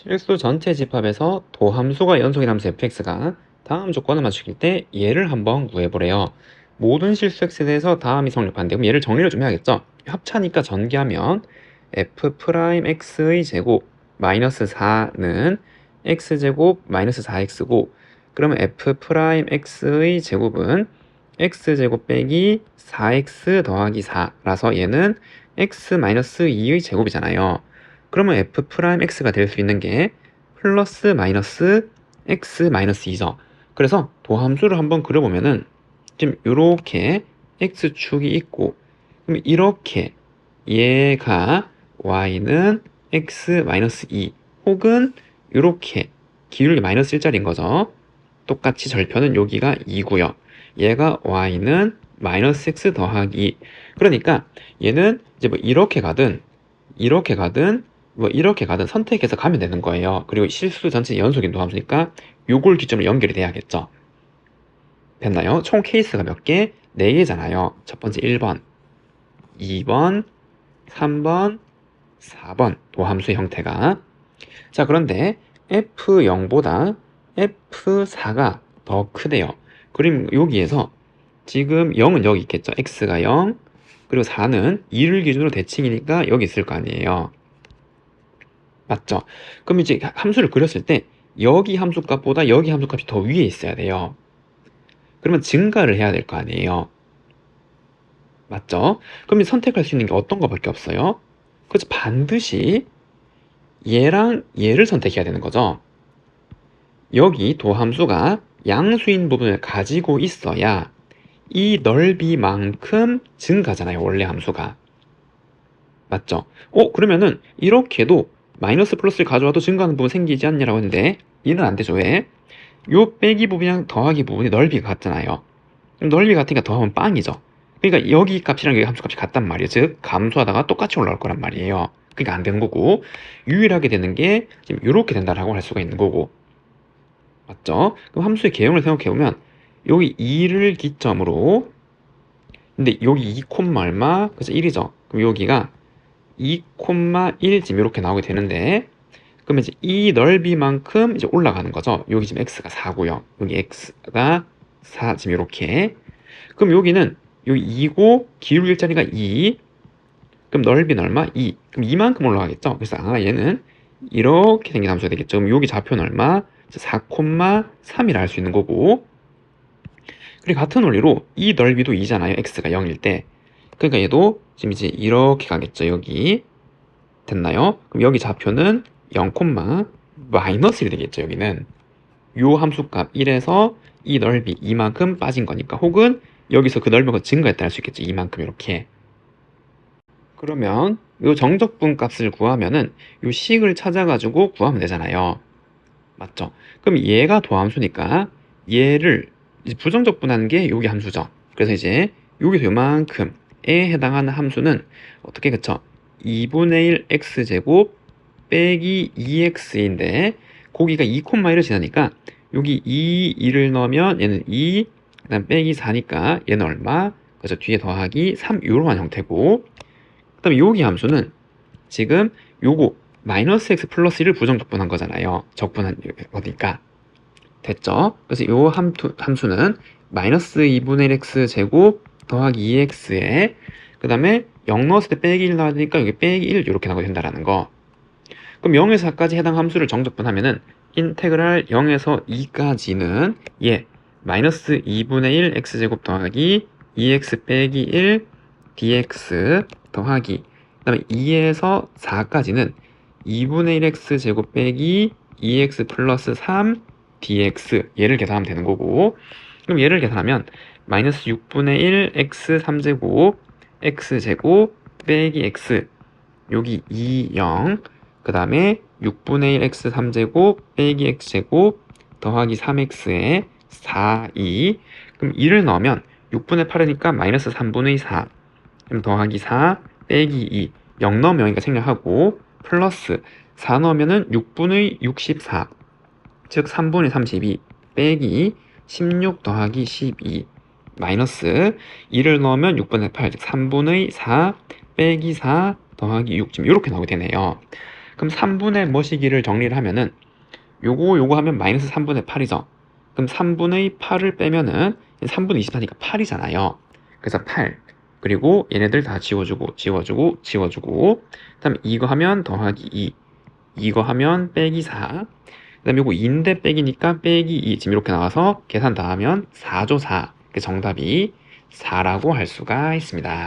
실수 전체 집합에서 도함수가 연속인 함수 fx가 다음 조건을 맞추길 때 얘를 한번 구해보래요. 모든 실수 x에 대해서 다음이 성립하는데 그럼 얘를 정리를 좀 해야겠죠? 합차니까 전개하면 f'x의 제곱 마이너스 4는 x제곱 마이너스 4x고 그러면 f'x의 제곱은 x제곱 빼기 4x 더하기 4라서 얘는 x 마이너스 2의 제곱이잖아요. 그러면 f'x가 될 수 있는 게 플러스 마이너스 x 마이너스 2죠. 그래서 도함수를 한번 그려보면은 지금 이렇게 x축이 있고 그럼 이렇게 얘가 y는 x 마이너스 2 혹은 이렇게 기울기 마이너스 1짜리인 거죠. 똑같이 절편은 여기가 2고요. 얘가 y는 마이너스 x 더하기 그러니까 얘는 이제 뭐 이렇게 가든 이렇게 가든 뭐 이렇게 가든 선택해서 가면 되는 거예요. 그리고 실수 전체 연속인 도 함수니까 요걸 기점으로 연결이 돼야겠죠. 됐나요? 총 케이스가 몇 개? 4개잖아요. 첫 번째 1번, 2번, 3번, 4번 도함수의 형태가 자 그런데 F0보다 F4가 더 크대요. 그럼 여기에서 지금 0은 여기 있겠죠. X가 0 그리고 4는 2를 기준으로 대칭이니까 여기 있을 거 아니에요. 맞죠? 그럼 이제 함수를 그렸을 때 여기 함수 값보다 여기 함수 값이 더 위에 있어야 돼요. 그러면 증가를 해야 될 거 아니에요. 맞죠? 그럼 선택할 수 있는 게 어떤 거밖에 없어요? 그래서 반드시 얘랑 얘를 선택해야 되는 거죠. 여기 도함수가 양수인 부분을 가지고 있어야 이 넓이만큼 증가잖아요. 원래 함수가. 맞죠? 어, 그러면은 이렇게도 마이너스 플러스를 가져와도 증가하는 부분 생기지 않냐라고 했는데 얘는 안 되죠. 왜? 요 빼기 부분이랑 더하기 부분이 넓이가 같잖아요. 넓이 같으니까 더하면 빵이죠. 그러니까 여기 값이랑 여기 함수 값이 같단 말이에요. 즉 감소하다가 똑같이 올라올 거란 말이에요. 그러니까 안 되는 거고 유일하게 되는 게 지금 이렇게 된다라고 할 수가 있는 거고 맞죠? 그럼 함수의 개형을 생각해 보면 여기 2를 기점으로 근데 여기 2 콤마 얼마? 그래서 1이죠. 그럼 여기가 2,1 지금 이렇게 나오게 되는데 그러면 이제 이 넓이만큼 이제 올라가는 거죠. 여기 지금 x가 4고요. 여기 x가 4 지금 이렇게. 그럼 여기는 여기 2고 기울기 일자리가 2. 그럼 넓이는 얼마? 2. 그럼 이만큼 올라가겠죠. 그래서 아 얘는 이렇게 생긴 함수가 되겠죠. 그럼 여기 좌표는 얼마? 4,3이라 할 수 있는 거고. 그리고 같은 원리로 이 넓이도 2잖아요. x가 0일 때. 그러니까 얘도 지금 이제 이렇게 가겠죠. 여기 됐나요? 그럼 여기 좌표는 0, 마이너스 1이 되겠죠. 여기는 요 함수값 1에서 이 넓이 이만큼 빠진 거니까 혹은 여기서 그 넓이가 증가했다 할 수 있겠죠. 이만큼 이렇게 그러면 요 정적분 값을 구하면은 요 식을 찾아가지고 구하면 되잖아요. 맞죠? 그럼 얘가 도함수니까 얘를 부정적분하는 게 여기 함수죠. 그래서 이제 여기서 요만큼에 해당하는 함수는 어떻게 그쵸? 2분의 1 x제곱 빼기 2x인데 거기가 2,1을 지나니까 여기 2, 2를 넣으면 얘는 2, 그 다음 빼기 4니까 얘는 얼마? 그래서 뒤에 더하기 3 이러한 형태고 그 다음에 여기 함수는 지금 요거 마이너스 x 플러스 1을 부정적분한 거잖아요. 적분한 거니까 됐죠? 그래서 요 함수, 함수는 마이너스 2분의 1 x 제곱 더하기 2x에 그 다음에 0 넣었을 때 빼기 1 나와야 되니까 여기 빼기 1 이렇게 나오게 된다라는 거. 그럼 0에서 4까지 해당 함수를 정적분하면은 인테그랄 0에서 2까지는 예 마이너스 2분의 1 x제곱 더하기 2x 빼기 1 dx 더하기 그 다음에 2에서 4까지는 2분의 1 x제곱 빼기 2x 플러스 3 dx 얘를 계산하면 되는 거고. 그럼 얘를 계산하면 마이너스 6분의 1 x 3제곱 x제곱 빼기 x 여기 2, 0 그 다음에 6분의 1 x 3제곱 빼기 x제곱 더하기 3x에 4, 2 그럼 2를 넣으면 6분의 8이니까 마이너스 3분의 4 그럼 더하기 4 빼기 2 0 넣으면 0이니까 생략하고 플러스 4 넣으면은 6분의 64 즉 3분의 32 빼기 16 더하기 12 마이너스 2를 넣으면 6분의 8, 즉 3분의 4 빼기 4 더하기 6 지금 이렇게 나오게 되네요. 그럼 3분의 뭐시기를 정리를 하면은 요거 요거 하면 마이너스 3분의 8이죠. 그럼 3분의 8을 빼면은 3분의 24니까 8이잖아요. 그래서 8 그리고 얘네들 다 지워주고 지워주고 지워주고 그 다음 에 이거 하면 더하기 2 이거 하면 빼기 4 그 다음에 요거 2인데 빼기니까 빼기 2 지금 이렇게 나와서 계산 다 하면 4조 4 그 정답이 4라고 할 수가 있습니다.